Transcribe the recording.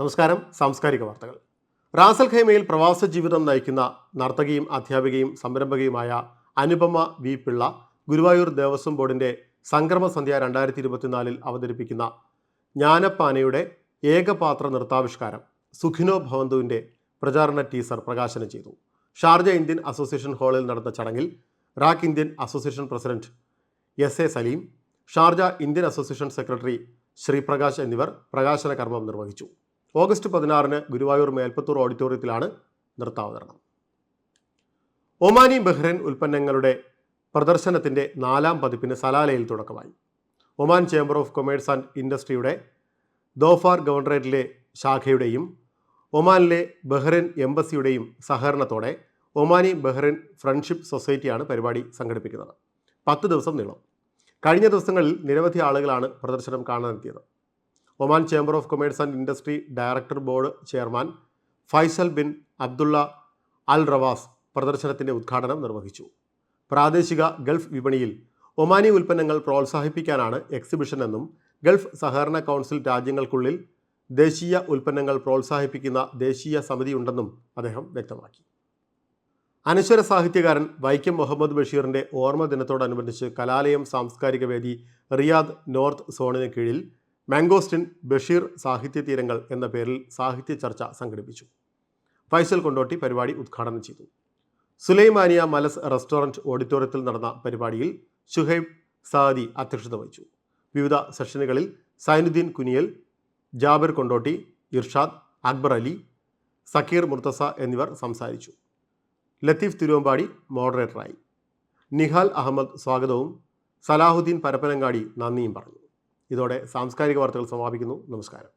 നമസ്കാരം സാംസ്കാരിക വാർത്തകൾ. റാസൽ ഖൈമയിൽ പ്രവാസ ജീവിതം നയിക്കുന്ന നർത്തകിയും അധ്യാപികയും സംരംഭകയുമായ അനുപമ വി പിള്ള ഗുരുവായൂർ ദേവസ്വം ബോർഡിന്റെ സംക്രമ സന്ധ്യ രണ്ടായിരത്തി ഇരുപത്തിനാലിൽ അവതരിപ്പിക്കുന്ന ജ്ഞാനപ്പാനയുടെ ഏകപാത്ര നൃത്താവിഷ്കാരം സുഖിനോ ഭവന്തുവിന്റെ പ്രചാരണ ടീസർ പ്രകാശനം ചെയ്തു. ഷാർജ ഇന്ത്യൻ അസോസിയേഷൻ ഹാളിൽ നടന്ന ചടങ്ങിൽ RAK Indian association president S A Saleem Sharjah Indian association secretary Sreeprakash എന്നിവർ പ്രകാശന കർമ്മം നിർവഹിച്ചു. ഓഗസ്റ്റ് പതിനാറിന് ഗുരുവായൂർ മേൽപ്പത്തൂർ ഓഡിറ്റോറിയത്തിലാണ് നൃത്താവതരണം. ഒമാനി ബഹ്റൈൻ ഉൽപ്പന്നങ്ങളുടെ പ്രദർശനത്തിന്റെ നാലാം പതിപ്പിന് സലാലയിൽ തുടക്കമായി. Oman chamber of commerce and ഇൻഡസ്ട്രിയുടെ Dhofar ഗവർണറേറ്റിലെ ശാഖയുടെയും ഒമാനിലെ ബഹ്റൈൻ എംബസിയുടെയും സഹകരണത്തോടെ ഒമാനി ബഹ്റൈൻ ഫ്രണ്ട്ഷിപ്പ് സൊസൈറ്റിയാണ് പരിപാടി സംഘടിപ്പിക്കുന്നത്. പത്ത് ദിവസം നീളും. കഴിഞ്ഞ ദിവസങ്ങളിൽ നിരവധി ആളുകളാണ് പ്രദർശനം കാണാനെത്തിയത്. Oman chamber of commerce and industry director board chairman Faisal bin Abdullah Al Rawas പ്രദർശനത്തിന്റെ ഉദ്ഘാടനം നിർവഹിച്ചു. പ്രാദേശിക ഗൾഫ് വിപണിയിൽ ഒമാനി ഉൽപ്പന്നങ്ങൾ പ്രോത്സാഹിപ്പിക്കാനാണ് എക്സിബിഷൻ എന്നും ഗൾഫ് സഹകരണ കൗൺസിൽ രാജ്യങ്ങൾക്കുള്ളിൽ ദേശീയ ഉൽപ്പന്നങ്ങൾ പ്രോത്സാഹിപ്പിക്കുന്ന ദേശീയ സമിതിയുണ്ടെന്നും അദ്ദേഹം വ്യക്തമാക്കി. അനശ്വര സാഹിത്യകാരൻ വൈക്കം മുഹമ്മദ് ബഷീറിന്റെ ഓർമ്മ ദിനത്തോടനുബന്ധിച്ച് കലാലയം സാംസ്കാരിക വേദി റിയാദ് നോർത്ത് സോണിന് കീഴിൽ മാംഗോസ്റ്റിൻ ബഷീർ സാഹിത്യ തീരങ്ങൾ എന്ന പേരിൽ സാഹിത്യ ചർച്ച സംഘടിപ്പിച്ചു. ഫൈസൽ കൊണ്ടോട്ടി പരിപാടി ഉദ്ഘാടനം ചെയ്തു. സുലൈമാനിയ മലസ് റെസ്റ്റോറന്റ് ഓഡിറ്റോറിയത്തിൽ നടന്ന പരിപാടിയിൽ ഷുഹൈബ് സാദി അധ്യക്ഷത വഹിച്ചു. വിവിധ സെഷനുകളിൽ സൈനുദ്ദീൻ കുനിയൽ ജാബിർ കൊണ്ടോട്ടി ഇർഷാദ് അക്ബർ അലി സക്കീർ മുർത്തസ എന്നിവർ സംസാരിച്ചു. ലത്തീഫ് തിരുവമ്പാടി മോഡറേറ്ററായി. നിഹാൽ അഹമ്മദ് സ്വാഗതവും സലാഹുദ്ദീൻ പരപ്പനങ്ങാടി നന്ദിയും പറഞ്ഞു. ഇതോടെ സാംസ്കാരിക വാർത്തകൾ സമാപിക്കുന്നു. നമസ്കാരം.